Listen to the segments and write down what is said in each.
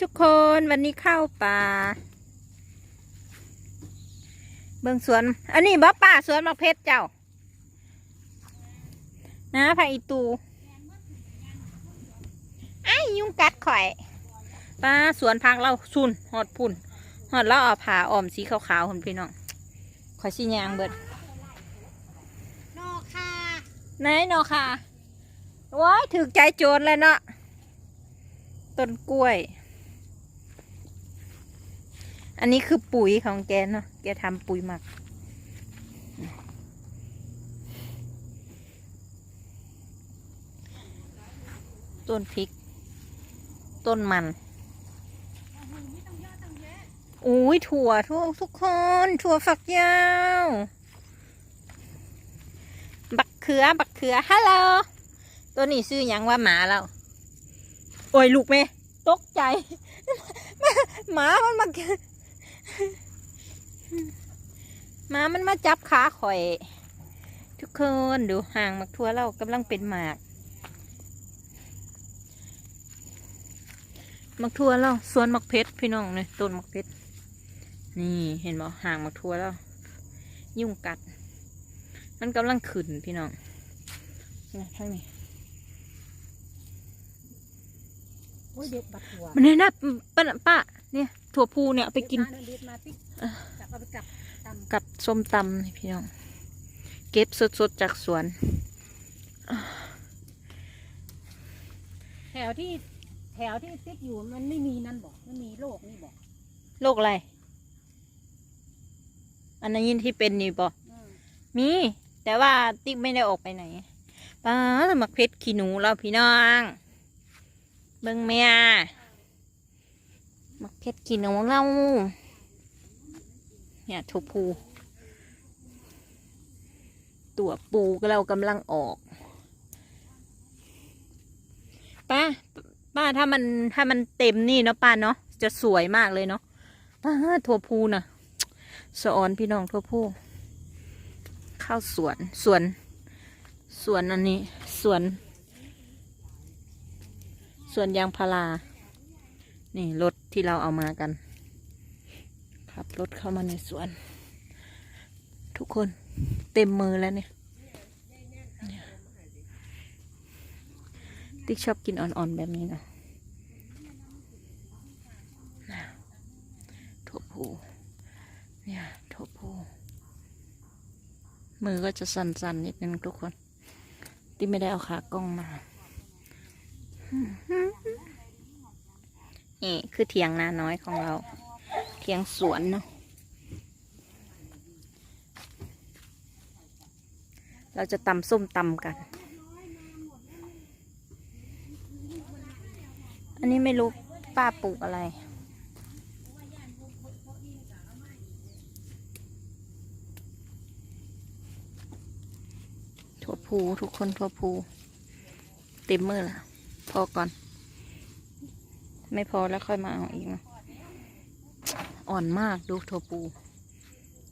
ทุกคนวันนี้เข้าป่า เบิ่งสวน อันนี้บ่ป่าสวนมะเพชรเจ้า นะพาอีตูไอ้ายยุงกัดข่อยป้าสวนพักเราซุนหอดพุ่นหอดเราเอาผ่าอ้อมสีขาวๆคุณพี่น้องข่อยสิยางเบิดนอกค่ะไหนเนาะค่ะว้ายถือใจโจรเลยเนาะต้นกล้วย อันนี้คือปุ๋ยของแกเนาะแกทำปุ๋ยหมัก ต้นพริก ต้นมันอุ้ยถั่วทั่วทุกคน ถั่วฝักยาว บักเขือ บักเขือฮัลโหลตัวนี้ซื้อหยังว่าหมาเราโอ้ยลูกแม่ตกใจหมามันมา มามันมาจับขาข่อย ทุกคนดูห่างมักทั่วเรากำลังเป็นหมากมักทั่วเราสวนมักเพชรพี่น้องเลยต้นมักเพชรนี่เห็นบ่ห่างมักทั่วเรายุ่งกัด มันกำลังขึ้นพี่น้องนี่ทางนี้โอ้ยเด็ดบักหัวมันเนี่ยนะป้าป้า เนี่ยถั่วพูเนี่ยเอาไปกินเด็ดมาเด็ดมาปิ๊กจับเอาไปกลับตำกับส้มตำนี่พี่น้อง เก็บสดๆจากสวน แถวที่แถวที่ติ๊กอยู่มันไม่มีนั่นบอกไม่มีโรคนี่บอกโรคอะไร อันนั้นยินที่เป็นนี่ปะอืมมี แต่ว่าติ๊กไม่ได้ออกไปไหนป้าสมักเพชรขี้หนูเราพี่น้อง เบิ่งเมีย มักเพชรขี้หนูเรา เนี่ยถั่วพู ตัวปูก็เรากำลังออกป้าป้าถ้ามันถ้ามันเต็มนี่เนาะป้าเนาะจะสวยมากเลยเนาะป้าถั่วพูน่ะสะออนพี่น้องถั่วพูเข้าสวนสวนสวนอันนี้สวนสวนยางพารา นี่รถที่เราเอามากันขับรถเข้ามาในสวน ทุกคนเต็มมือแล้วเนี่ย ติ๊กชอบกินอ่อนๆแบบนี้นะนะถั่วพูเนี่ยถั่วพูมือก็จะสั่นๆนิดนึงทุกคน ที่ไม่ได้เอาขากล้องมา นี่คือเถียงนาน้อยของเรา เถียงสวนเนาะเราจะตำส้มตำกัน อันนี้ไม่รู้ป้าปลูกอะไร ถั่วพูทุกคนถั่วพู เต็มมือละพอก่อน ไม่พอแล้วค่อยมาเอาอีกนะอ่อนมากดูถั่วพู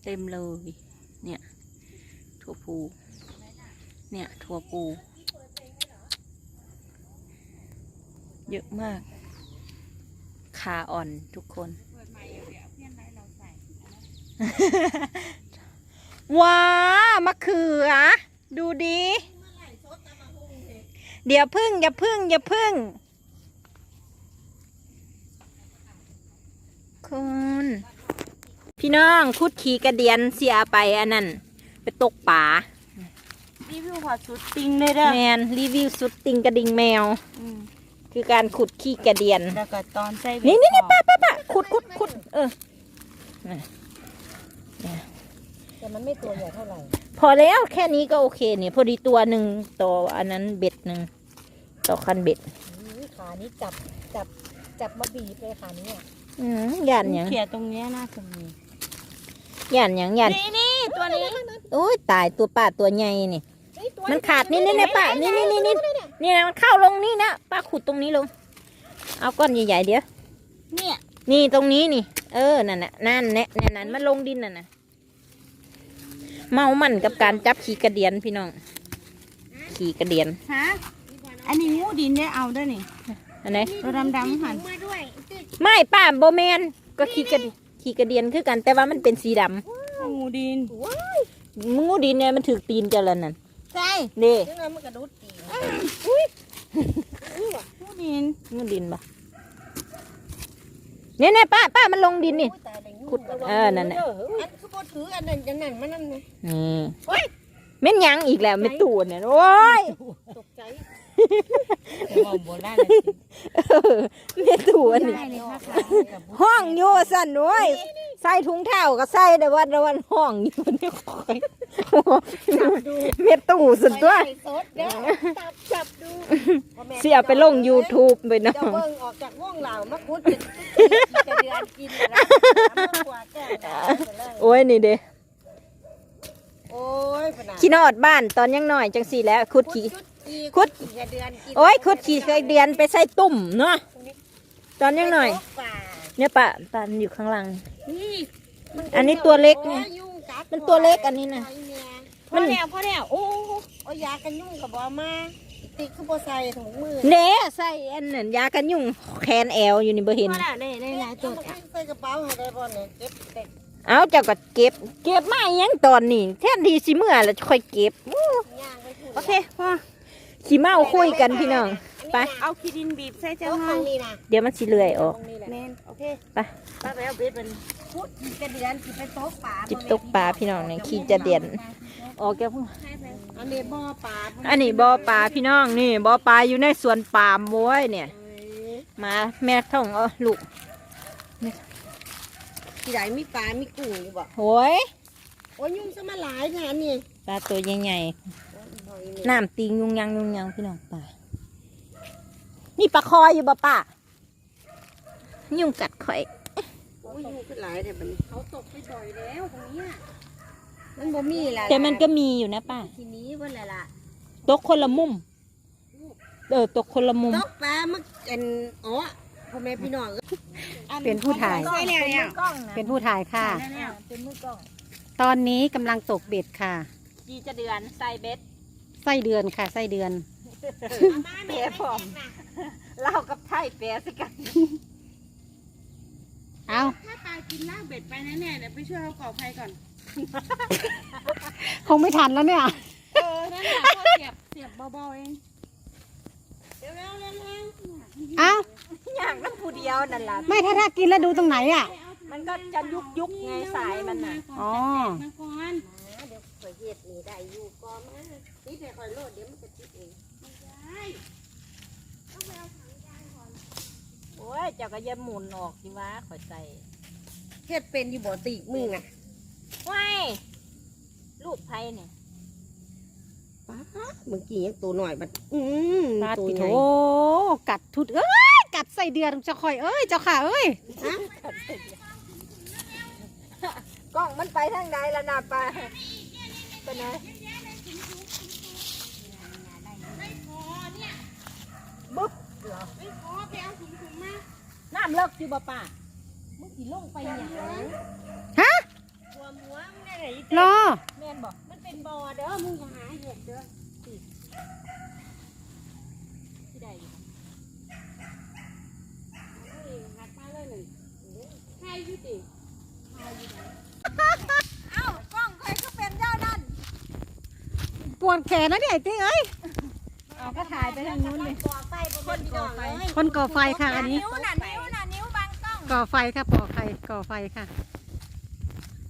เต็มเลย เนี่ยถั่วพูเนี่ยถั่วพูเยอะมาก ขาอ่อนทุกคนว้ามะเขือ ดูดี เดี๋ยวพึ่งอย่าพึ่งอย่าพึ่ง คุณ พี่น้องคุดขี่กระเดียนเสียไปอันนั้นไปตกป่ารีวิวพอสุดติงเลยเด้อแมนรีวิวสุดติงกระดิ่งแมวคือการขุดขี้กระเดียน แล้วก็ตอนใส่นี่นี่นี่ป้าป้าป้าขุดขุดขุดเออแต่มันไม่ตัวใหญ่เท่าไหร่ พอแล้วแค่นี้ก็โอเคเนี่ย พอดีตัวหนึ่งต่ออันนั้นเบ็ดหนึ่งต่อคันเบ็ดอุ๊ยขานี้จับจับจับมาบีบเลยขานี้อะอืมย่านหยังเขียตรงเนี้ยน่าจะมี ย่านหยังย่านนี่นี่ตัวนี้โอ้ยตายตัวป้าตัวใหญ่นี่ มันขาดนี่นี่นี่ป้านี่นี่นี่นี่นี่นะมันเข้าลงนี่นะป้าขุดตรงนี้ลง เอาก้อนใหญ่ๆเดี๋ยวเนี่ยนี่ตรงนี้นี่ เออนั่นน่ะนั่นแน่นั่นนั่นมันลงดินน่ะนะเมามันกับการจับขี่กระเดียนพี่น้อง ขี่กระเดียนฮะอันนี้งูดินได้เอาด้วยนี่อันไหนตัวดำๆหันไม่ป้าโบแมนก็ขี่กระ ขี่กระเดียนคือกันแต่ว่ามันเป็นสีดงูดินำงูดินเนี่ยมันถือตีนเจ้าแล้วนั่นใช่เด้ยังไงมันกระดุดตีงูดินงูดินปะเนี่ยเนี่ยป้าป้ามันลงดินนี่อุ้ยตายได้ยุ่งขุดเออนั่นน่ะ อันคือบ่ถืออันนั้นอันนั้นมันนั่นไงนี่เม่นหยังอีกแล้วไม่ตูนเนี่ยโอ้ยตกใจมองโบราณเลย เออไม่ตูนนี่ได้เลยค่ะห้องอยู่สั่นโว้ยใส่ถุงเท้าก็ใส่แต่ว่าแต่วันห้องอยู่นี่คอยเม็ดตู้สุดตัวไปไล่สดเด้อจับจับดูพ่อแม่เสียไปลง YouTube ไปเนาะจะเบิ่งออกจากว่องเหล่ามาคุดจะจะเดือนกินนะมากว่าแก้วดาวไปเลยโอ้ยนี่เด้โอ้ยปะนะขี้นอดบ้านตอนยังน้อยจังสี่แล้วคุดขี้ คุคุดดกี่เดือนกินโอ้ยคุดขี้เคยเดียนไปใส่ตุ่มเนาะตอนยังน้อยป่าเนี่ยปะตอนอยู่ข้างหลัง นี่อันนี้ตัวเล็กไง โอ้ยยุ่งกัดมันตัวเล็กอันนี้น่ะ ไอ้เยพอแล้วพอแล้วโอ้โอ้ยยากันยุ่งกับบอมาติ๊กคือบ่ใส่ถุงมือเน่ใส่อันนั้นยากันยุงแคนแอลอยู่นี่บ่เห็นพอแล้วได้ได้หลายตัวเอาอะมาใส่กระเป๋าให้ได้บ่เนี่ยเก็บเต็มเอาเจ้าก็เก็บ เก็บมาอีหยังตอนนี้แทนที่สิเมื่อแล้วค่อยเก็บอู้ย่างไปถูกโอเคพอ ขี้เมาคุยกันพี่น้องไปเอาขี้ดินบีบใส่เจ้าเจ้าขห้อองงนี่นะเดี๋ยวมันสิเลื่อยออกตรงนี้แหละแมนโอเคไปป้าไปเอาเบ็ดมันพุดกี่กระเดือนกี่ไปตกป่าจิบตกปลาพี่น้องเนี่ยขี้จะเด่นออกแกพุ่งอันนี้บ่อป่าอันนี้บ่อปลาพี่น้องนี่บ่อปลาอยู่ในสวนปาล์มโว้ยเนี่ย มาแม่ท่องเอาลูกที่ไหนมีปลา มีกุ้งอยู่บ่โอ้ยโอ้ยยุ่งซะมาหลายแค่นี้ปลาตัวใหญ่ๆ น้ำตีงยุงยังยุงยังพี่น้องปลานี่ปลาคอยอยู่บ่ป้ายุงกัดข่อยโอ้ยยุ่งขึ้นหลายแต่บัดนี้เขาตกไปบ่อยแล้วตรงนี้มันบ่มีแหละแต่มันก็มีอยู่นะป้าทีนี้ว่าแหละล่ะตกคนละมุมเออตกคนละมุมตกปลามันเป็นอ๋อพ่อแม่พี่น้องเป็นผู้ถ่ายใช่แล้วเนี่ยเป็นผู้ถ่ายค่ะ เป็นมือกล้อง ตอนนี้กำลังตกเบ็ดค่ะ จีจะเดือนใส่เบ็ด ไส้เดือนค่ะไส้เดือน แปรพร้อมเล่ากับไทยแปรสิกันเอาถ้าตายกินลากเบ็ดไปแน่ๆเดี๋ยวไปช่วยเขาก่อไฟก่อน คงไม่ทันแล้วเนี่ย เออ นั่นแหละเขาเสียบเสียบเบาๆเอง เร็วเร็วเร็วเร็วเอาอย่างนั้นผู้เดียวนั่นล่ะ ไม่ถ้าถ้ากินแล้วดูตรงไหนอะ มันก็จะยุกยุกๆไงสายมันน่ะ อ๋อมาก่อ ฮ็ดนี่ได้อยู่ก็มาติดให้ข่อยโลดเดี๋ยวมันจะติดเองโอ้ยเจ้าก็อย่าหมุนออกสิวะข่อยใส่เฮ็ดเป็นอยู่บ่ติกมึงอะว้ายลูกไผ่เนี่ยป้าเมื่อกี้ยังตัวหน่อยบัดอืมปาดตัวปิใหโถญ่กัดทุดเอ้ยกัดไส้เดือนเจ้าคอยเอ้ยเจ้าค่ะเอ้ยกล้องมันไปทางใดละน่ะปลา ไปไหนบึ๊บเหรอน้ำเลิกอยู่บ่ป้ามึงสิลงไปหยังฮะหัวหมัวมึงได้ไหนรอแม่นบ่มันเป็นบ่อเด้อมึงอย่าหาเห็ดเด้อที่ใดอยู่ หักมาเลยหนึ่ง ใช่ยุติ เอ้ากล้องใครก็เป็นเจ้านั่น ป วดแขนนะเนี่ยไอ้ติ๊กเอ้ย เอาก็ถ่ายไปทางนู้นเลยก่อไฟบ่คนก่อไฟคนก่อไฟค่ะอันนี้ นิ้วน่ะนิ้วน่ะนิ้วบังกล้องก่อไฟค่ะก่อไฟก่อไฟค่ะ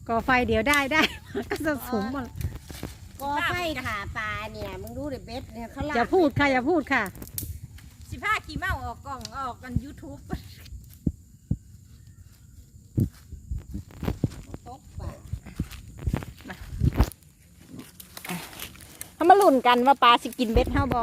ก่อไฟเดี๋ยวได้ได้ ก็จะสูงหมดก่อไฟขาปลาเนี่ยมึงดูเด็เบ็ดเนี่ยเขาลากอย่าพูดค่ะอย่าพูดค่ะ สิบห้ากี่เมาออกกล้องออกกันยูทูบ ตกปลา เขามาลุ้นกันว่าปลาสิกินเบ็ดเฮาบ่